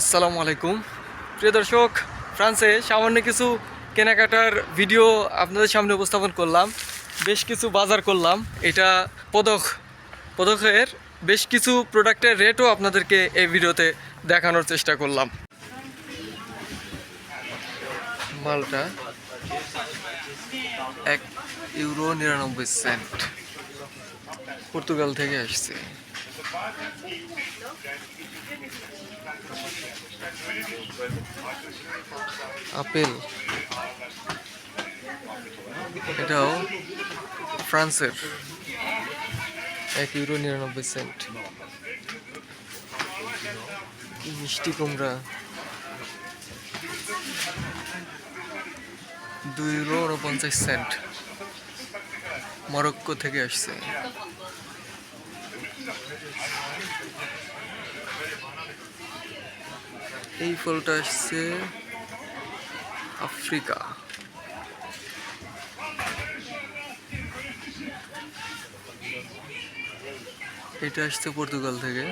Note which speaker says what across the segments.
Speaker 1: আসসালামু আলাইকুম। প্রিয় দর্শক, ফ্রান্সে সামান্য কিছু কেনাকাটার ভিডিও আপনাদের সামনে উপস্থাপন করলাম। বেশ কিছু বাজার করলাম। এটা পদক, পদকের বেশ কিছু প্রোডাক্টের রেটও আপনাদেরকে এই ভিডিওতে দেখানোর চেষ্টা করলাম। মালটা এক ইউরো নিরানব্বই সেন্ট। পর্তুগাল থেকে আসছে। আপেল। এটাও ফ্রান্সের এক ইউরো নিরানব্বই সেন্ট। মিষ্টি কুমড়া। দুই ইউরো উনপঞ্চাশ সেন্ট। মরক্কো থেকে আসছে। এই ফলটা আসছে আফ্রিকা। এটা আসছে পর্তুগাল থেকে।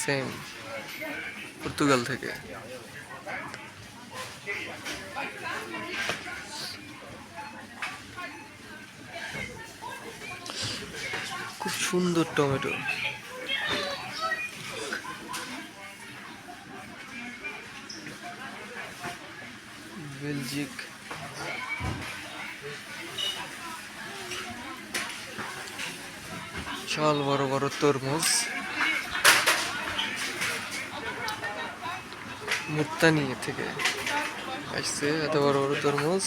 Speaker 1: সেম পর্তুগাল থেকে। সুন্দর টমেটো। বেলজিক। বিশাল বড় বড় তরমুজ। মুত্তানি থেকে আসছে এত বড় বড় তরমুজ।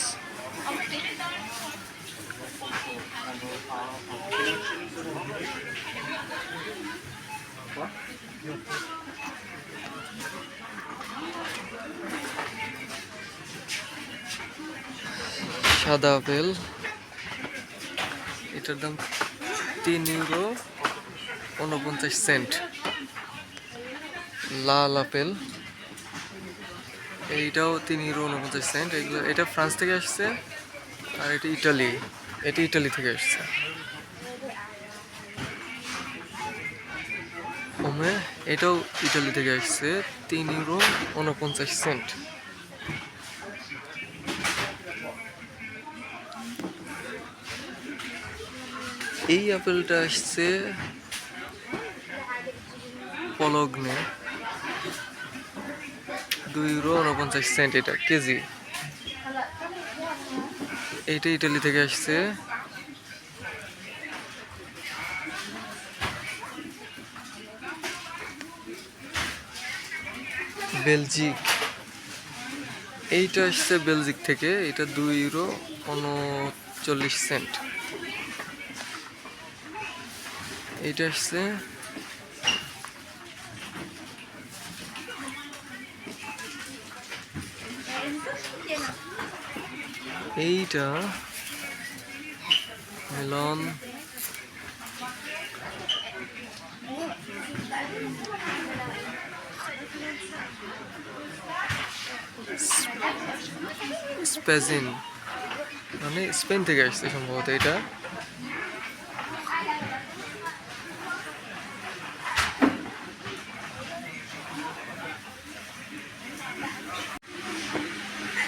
Speaker 1: সাদা আপেল। এটার দাম তিন ইউরো উনপঞ্চাশ সেন্ট। লাল আপেল। এইটাও তিন ইউরো উনপঞ্চাশ সেন্ট। এগুলো এটা ফ্রান্স থেকে আসছে, আর এটা ইটালি। এটা ইটালি থেকে আসছে। ওমে এটাও ইটালি থেকে আসছে। তিন ইউরো উনপঞ্চাশ সেন্ট এই আপেলটা আসছে পলগ্নে দুই ইউরো উনপঞ্চাশ সেন্ট এটা, কেজি। এটা ইটালি থেকে আসছে। বেলজিক। এইটা আসছে বেলজিক থেকে এটা দুই ইউরো উনচল্লিশ সেন্ট এইটা আসছে এইটা মেলন। স্পেজিন মানে স্পেন থেকে আসছে সম্ভবত এটা।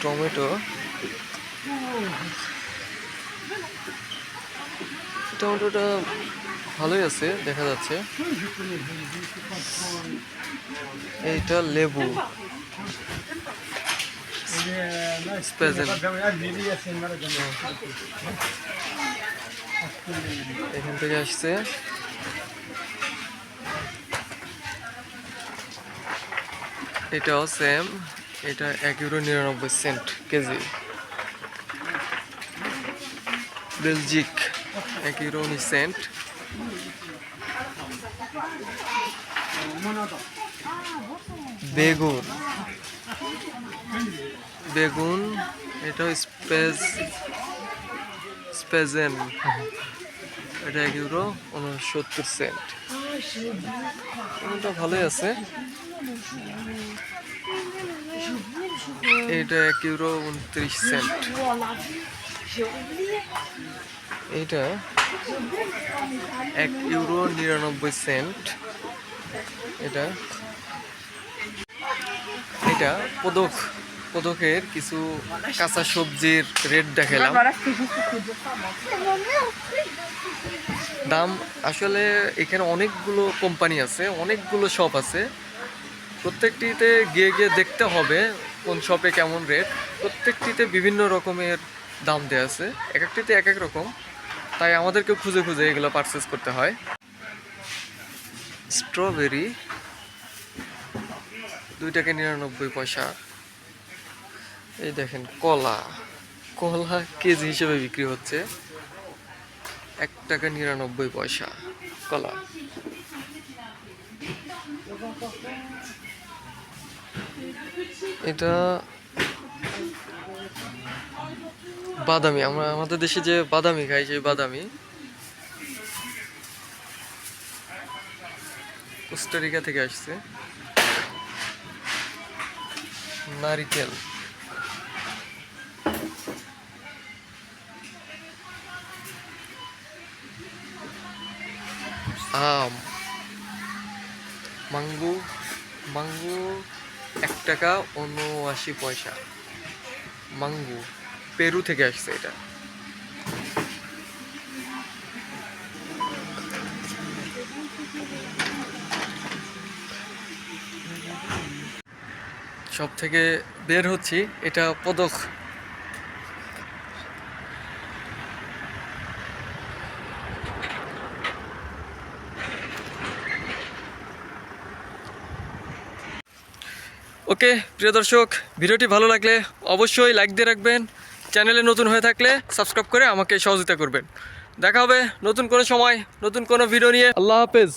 Speaker 1: টমেটো। টমেটোটা ভালোই আছে, দেখা যাচ্ছে। এইটা লেবু। এখান থেকে আসছে। এটাও সেম এটা এক ইউরো নিরানব্বই সেন্ট কেজি। বেলজিক। এক ইউরো উনিশ সেন্ট। বেগুন। বেগুন, এটা স্পেস স্পেজেন। এটা এক ইউরো উনসত্তর সেন্ট। এটা ভালোই আছে। এটা এক ইউরো উনত্রিশ সেন্ট। এটা এক ইউরো নিরানব্বই সেন্ট। এটা এটা পদক, পদকের কিছু কাঁচা সবজির রেট দেখালাম. দাম আসলে এখানে অনেকগুলো কোম্পানি আছে, অনেকগুলো শপ আছে। প্রত্যেকটিতে গিয়ে গিয়ে দেখতে হবে কোন শপে কেমন রেট। প্রত্যেকটিতে বিভিন্ন রকমের দাম দেওয়া আছে, এক একটিতে এক এক রকম। তাই আমাদেরকে খুঁজে খুঁজে এগুলো পারচেস করতে হয়। স্ট্রবেরি দুই টাকা নিরানব্বই পয়সা। এই দেখেন, কলা। কলা কেজি হিসেবে বিক্রি হচ্ছে। এক টাকা নিরানব্বই পয়সা, কলা। এটা বাদামি, আমরা আমাদের দেশে যে বাদামি খাই, সেই বাদামি। কোস্টারিকা থেকে আসছে। নারিকেল। আম। মাঙ্গু মাঙ্গু এক টাকা উনআশি পয়সা। মাঙ্গু। পেরু থেকে আসছে এটা। সব থেকে বের হচ্ছি, এটা পদক। ওকে, প্রিয় দর্শক, ভিডিওটি ভালো লাগলে অবশ্যই লাইক দিয়ে রাখবেন। চ্যানেলে নতুন হয়ে থাকলে সাবস্ক্রাইব করে আমাকে সহযোগিতা করবেন। দেখা হবে নতুন কোনো সময়, নতুন কোনো ভিডিও নিয়ে। আল্লাহ হাফেজ।